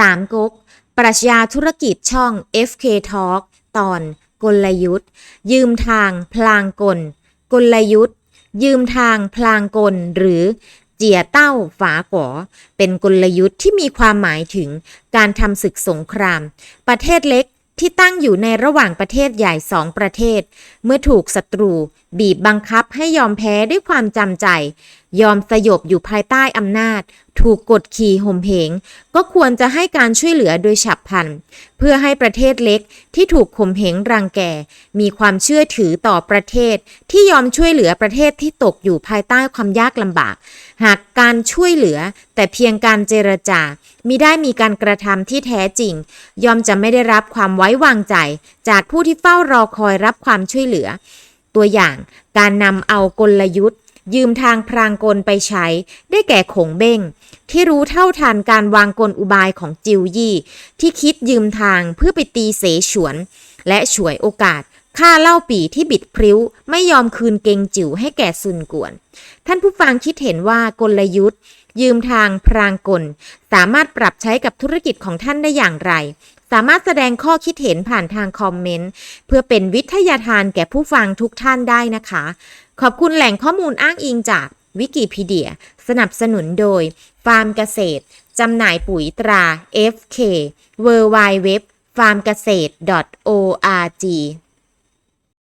ตามก๊กปรัชญาธุรกิจช่อง FK Talk ตอนกลยุทธ์ ยืมทางพลางกล กลยุทธ์ ยืมทางพลางกล หรือเจียเต้าฝาก๋อเป็นกลยุทธ์ที่มีความหมายถึงการทำศึกสงคราม ประเทศเล็กที่ตั้งอยู่ในระหว่างประเทศใหญ่สองประเทศ เมื่อถูกศัตรู บีบบังคับให้ยอมแพ้ด้วยความจำใจยอมสยบอยู่ภายใต้อำนาจ ถูกกดขี่ห่มเหง ก็ควรจะให้การช่วยเหลือโดยฉับพลัน เพื่อให้ประเทศเล็กที่ถูกข่มเหงรังแก มีความเชื่อถือต่อประเทศ ที่ยอมช่วยเหลือประเทศที่ตกอยู่ภายใต้ความยากลำบาก หากการช่วยเหลือ แต่เพียงการเจรจามิได้มีการกระทำที่แท้จริง ยอมจะไม่ได้รับความไว้วางใจ จากผู้ที่เฝ้ารอคอยรับความช่วยเหลือ ตัวอย่างการนำเอากลยุทธ์ ยืมทางพรางกลไปใช้ ได้แก่ขงเบ้ง ที่รู้เท่าทันการวางกลอุบายของจิวยี่ ที่คิดยืมทางเพื่อไปตีเสฉวน และฉวยโอกาสฆ่าเล่าปีที่บิดพริ้ว ไม่ยอมคืนเกงจิ๋วให้แก่ซุนกวน ท่านผู้ฟังคิดเห็นว่ากลยุทธ์ ยืมทางพรางกล สามารถปรับใช้กับธุรกิจของท่านได้อย่างไร สามารถแสดงข้อคิดเห็นผ่านทางคอมเมนต์ เพื่อเป็นวิทยาทานแก่ผู้ฟังทุกท่านได้นะคะ ขอบคุณแหล่งข้อมูลอ้างอิงจากวิกิพีเดีย สนับสนุนโดย ฟาร์มเกษตร จำหน่ายปุ๋ยตรา FK w w w f a r m g a s e t org